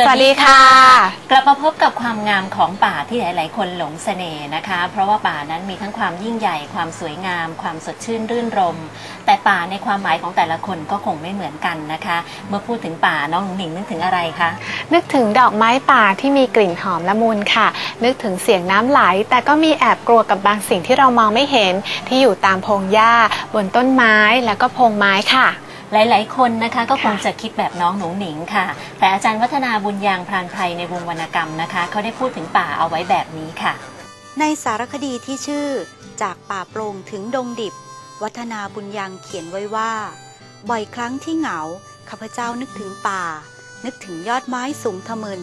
สวัสดีค่ะ กลับมาพบกับความงามของป่าที่หลาย ๆ คนหลงเสน่ห์นะคะ เพราะว่าป่านั้นมีทั้งความยิ่งใหญ่ความสวยงาม ความสดชื่นรื่นรม แต่ป่าในความหมายของแต่ละคนก็คงไม่เหมือนกันนะคะ เมื่อพูดถึงป่าน้องหนุ่งหนิงนึกถึงอะไรคะนึกถึงดอกไม้ป่าที่มีกลิ่นหอมละมุนค่ะ นึกถึงเสียงน้ำไหล แต่ก็มีแอบกลัวกับบางสิ่งที่เรามองไม่เห็นที่อยู่ตามพงหญ้า บนต้นไม้แล้วก็พงไม้ค่ะ หลาย ๆ คนนะคะก็คงจะคิดแบบน้องหนุ่งหนิงค่ะ แต่อาจารย์วัฒนาบุญยางพรานไพรในวงวรรณกรรมนะคะเขาได้พูดถึงป่าเอาไว้แบบนี้ค่ะ ในสารคดีที่ชื่อ จากป่าโปร่งถึงดงดิบ วัฒนาบุญยังเขียนไว้ว่า บ่อยครั้งที่เหงาข้าพเจ้านึกถึงป่า นึกถึงยอดไม้สูงทะมึน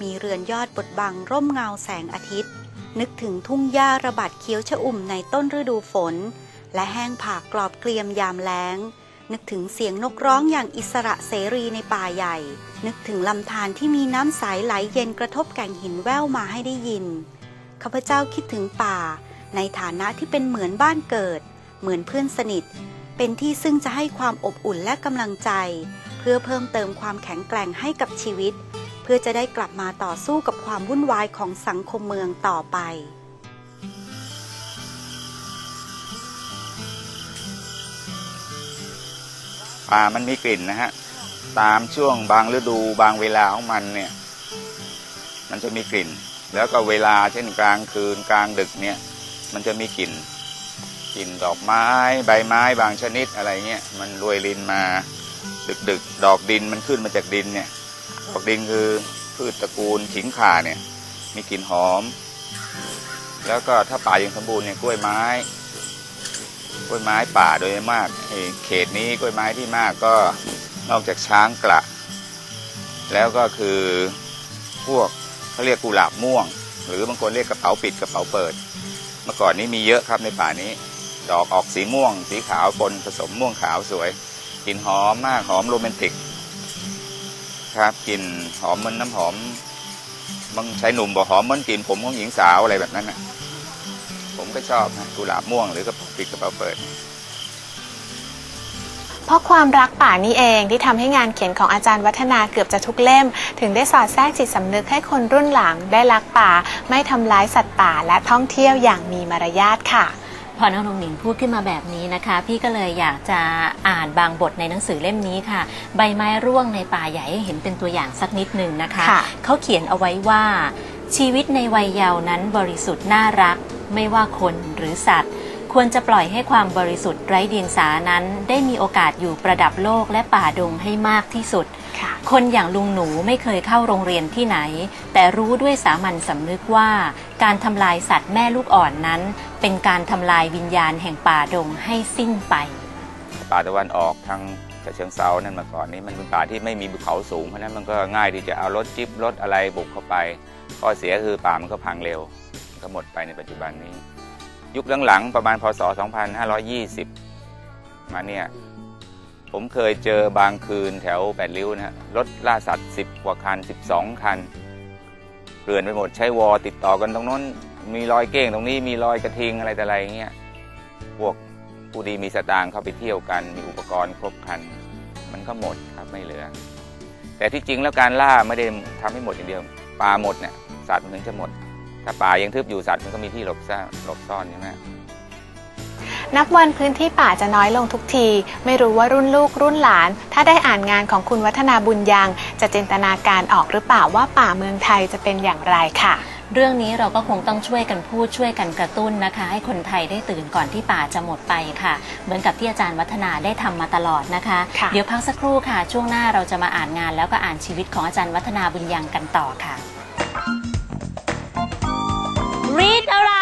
มีเรือนยอดบดบังร่มเงาแสงอาทิตย์ นึกถึงทุ่งหญ้าระบาดเขียวชะอุ่มในต้นฤดูฝน และแห้งผากกรอบเกลียมยามแล้ง นึกถึงเสียงนกร้องอย่างอิสระเสรีในป่าใหญ่ นึกถึงลำธารที่มีน้ำใสไหลเย็นกระทบแก่งหินแว่วมาให้ได้ยิน ข้าพเจ้าคิดถึงป่า ในฐานะที่เป็นเหมือนบ้านเกิด เหมือนเพื่อนสนิท เป็นที่ซึ่งจะให้ความอบอุ่นและกำลังใจ เพื่อเพิ่มเติมความแข็งแกร่งให้กับชีวิต เพื่อจะได้กลับมาต่อสู้กับความวุ่นวายของสังคมเมืองต่อไป ป่ามันมีกลิ่นนะฮะ ตามช่วงบางฤดูบางเวลาของมันเนี่ย มันจะมีกลิ่น แล้วก็เวลาเช่นกลางคืนกลางดึกเนี่ย มันจะมีกลิ่นกลิ่นดอกไม้ใบไม้บางชนิดอะไรเงี้ยมันรวยรินมาดึกดึกๆดอกดินมันขึ้นมาจากดินเนี่ย ดอกดินคือพืชตระกูลขิงข่าเนี่ย มีกลิ่นหอม แล้วก็ถ้าป่ายังสมบูรณ์เนี่ยกล้วยไม้ กล้วยไม้ป่าโดยมากเขตนี้กล้วยไม้ที่มากก็นอกจากช้างกระ แล้วก็คือพวกเขาเรียกกุหลาบม่วง หรือบางคนเรียกกระเป๋าปิดกระเป๋าเปิด เมื่อก่อนนี้มีเยอะครับในป่านี้ ดอกออกสีม่วง สีขาวปนผสมม่วงขาวสวยกลิ่นหอมมากหอมโรแมนติก ครับกลิ่นหอมเหมันน้ำหอมบางชายหนุ่มบอกหอมเหมันกลิ่นผมของหญิงสาวอะไรแบบนั้นนะ ผมก็ชอบนะกุหลาบม่วงหรือกระเป๋าปิดกระเป๋าเปิด เพราะความรักป่านี่เองที่ทำให้งานเขียนของอาจารย์วัฒนาเกือบจะทุกเล่ม ถึงได้สอดแทรกจิตสำนึกให้คนรุ่นหลังได้รักป่า ไม่ทำร้ายสัตว์ป่าและท่องเที่ยวอย่างมีมารยาทค่ะพอน้องหนุ่งหนิงพูดขึ้นมาแบบนี้นะคะ พี่ก็เลยอยากจะอ่านบางบทในหนังสือเล่มนี้ค่ะ ใบไม้ร่วงในป่าใหญ่ให้เห็นเป็นตัวอย่างสักนิดหนึ่งนะคะค่ะเขาเขียนเอาไว้ว่าชีวิตในวัยเยาว์นั้นบริสุทธิ์น่ารัก ไม่ว่าคนหรือสัตว์ ควรจะปล่อยให้ความบริสุทธิ์ไร้เดียงสานั้น ได้มีโอกาสอยู่ประดับโลกและป่าดงให้มากที่สุดค่ะคนอย่างลุงหนูไม่เคยเข้าโรงเรียนที่ไหน แต่รู้ด้วยสามัญสำนึกว่า การทำลายสัตว์แม่ลูกอ่อนนั้น เป็นการทำลายวิญญาณแห่งป่าดงให้สิ้นไป ป่าตะวันออกทางฉะเชิงเซานั่นมาก่อนนี้มันเป็นป่าที่ไม่มีภูเขาสูงเพราะฉะนั้นมันก็ง่ายที่จะเอารถจิ๊บรถอะไรบุกเข้าไปข้อเสียคือป่ามันก็พังเร็วมัน ก็หมดไปในปัจจุบันนี้ ยุคหลังๆประมาณพศ 2520 มาเนี่ย ผมเคยเจอบางคืนแถวแปดริ้วนะฮะรถล่าสัตว์ 10 กว่าคัน 12 คันเกลื่อนไปหมดใช้วอติดต่อกันตรงนู้น มีรอยเก้งตรงนี้มีรอยกระทิงอะไรแต่อะไรเงี้ยพวกผู้ดีมีสตางค์เข้าไปเที่ยวกัน มีอุปกรณ์ครบครัน มันก็หมดครับไม่เหลือ แต่ที่จริงแล้วการล่าไม่ได้ทำให้หมดอย่างเดียวปลาหมดเนี่ยสัตว์มันถึงจะหมด ถ้าป่ายังทึบอยู่สัตว์มันก็มีที่หลบซ่อนหลบซ่อนใช่ไหมนับวันพื้นที่ป่าจะน้อยลงทุกที ไม่รู้ว่ารุ่นลูกรุ่นหลาน ถ้าได้อ่านงานของคุณวัฒนาบุญยังจะจินตนาการออกหรือเปล่าว่าป่าเมืองไทยจะเป็นอย่างไรค่ะ เรื่องนี้เราก็คงต้องช่วยกันพูดช่วยกันกระตุ้นนะคะ ให้คนไทยได้ตื่นก่อนที่ป่าจะหมดไปค่ะ เหมือนกับที่อาจารย์วัฒนาได้ทำมาตลอดนะคะค่ะเดี๋ยวพักสักครู่ค่ะ ช่วงหน้าเราจะมาอ่านงาน แล้วก็อ่านชีวิตของอาจารย์วัฒนาบุญยังกันต่อค่ะ read aloud.